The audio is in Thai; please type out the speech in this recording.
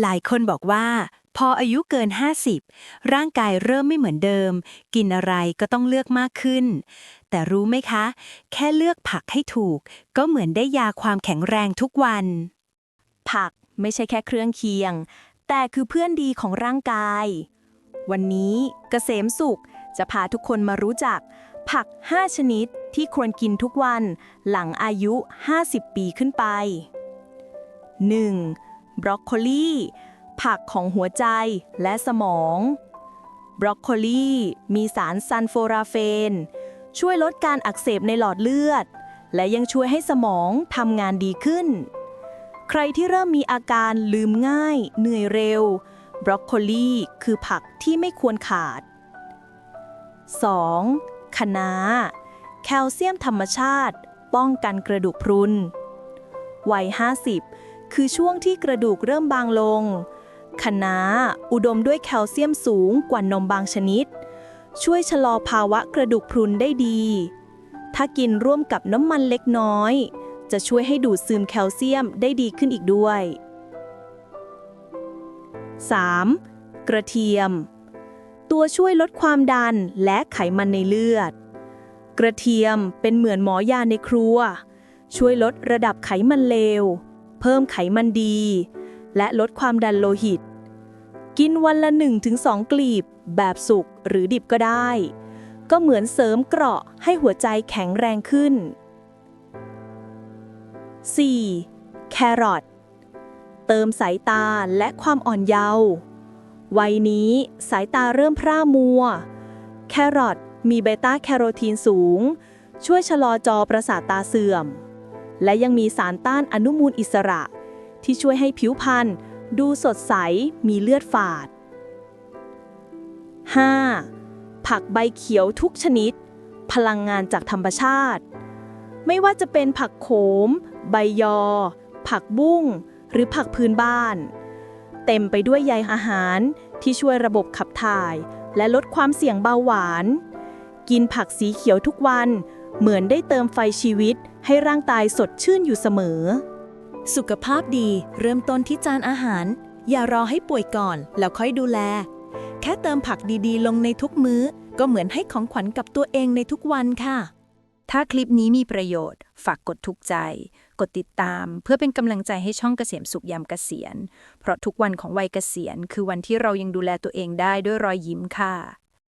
หลายคนบอกว่า พออายุเกิน 50 ร่างกายเริ่มไม่เหมือนเดิม กินอะไรก็ต้องเลือกมากขึ้น แต่รู้ไหมคะ แค่เลือกผักให้ถูก ก็เหมือนได้ยาความแข็งแรงทุกวัน ผักไม่ใช่แค่เครื่องเคียง แต่คือเพื่อนดีของร่างกาย วันนี้เกษมสุขจะพาทุกคนมารู้จัก ผัก 5 ชนิดที่ควรกินทุกวันหลังอายุ 50 ปีขึ้นไป 1. บรอกโคลีผักของหัวใจและสมอง บรอกโคลีมีสารซันโฟราเฟน ช่วยลดการอักเสบในหลอดเลือด และยังช่วยให้สมองทำงานดีขึ้น ใครที่เริ่มมีอาการลืมง่าย เหนื่อยเร็ว บรอกโคลีคือผักที่ไม่ควรขาด 2. คะน้าแคลเซียมธรรมชาติ ป้องกันกระดูกพรุน วัย 50 คือช่วงที่กระดูกเริ่มบางลงคะน้าอุดมด้วยแคลเซียมสูงกว่านมบางชนิด ช่วยชะลอภาวะกระดูกพรุนได้ดี ถ้ากินร่วมกับน้ำมันเล็กน้อย จะช่วยให้ดูดซึมแคลเซียมได้ดีขึ้นอีกด้วย 3. กระเทียม ตัวช่วยลดความดันและไขมันในเลือด กระเทียมเป็นเหมือนหมอยาในครัว ช่วยลดระดับไขมันเลว เพิ่มไขมันดี และลดความดันโลหิต กินวันละ 1-2 กลีบ แบบสุกหรือดิบก็ได้ ก็เหมือนเสริมเกราะให้หัวใจแข็งแรงขึ้น 4. แครอทเติมสายตาและความอ่อนเยาว์วัยนี้สายตาเริ่มพร่ามัว แครอทมีเบต้าแคโรทีนสูง ช่วยชะลอจอประสาทตาเสื่อม และยังมีสารต้านอนุมูลอิสระ ที่ช่วยให้ผิวพรรณดูสดใสมีเลือดฝาด 5. ผักใบเขียวทุกชนิด พลังงานจากธรรมชาติ ไม่ว่าจะเป็นผักโขม ใบยอ ผักบุ้ง หรือผักพื้นบ้าน เต็มไปด้วยใยอาหารที่ช่วยระบบขับถ่าย และลดความเสี่ยงเบาหวาน กินผักสีเขียวทุกวัน เหมือนได้เติมไฟชีวิตให้ร่างกายสดชื่นอยู่เสมอ สุขภาพดีเริ่มต้นที่จานอาหาร อย่ารอให้ป่วยก่อนแล้วค่อยดูแล แค่เติมผักดีๆ ลงในทุกมื้อ ก็เหมือนให้ของขวัญกับตัวเองในทุกวันค่ะ ถ้าคลิปนี้มีประโยชน์ ฝากกดถูกใจ กดติดตาม เพื่อเป็นกำลังใจให้ช่องเกษมสุขยามเกษียณ เพราะทุกวันของวัยเกษียณ คือวันที่เรายังดูแลตัวเองได้ด้วยรอยยิ้มค่ะ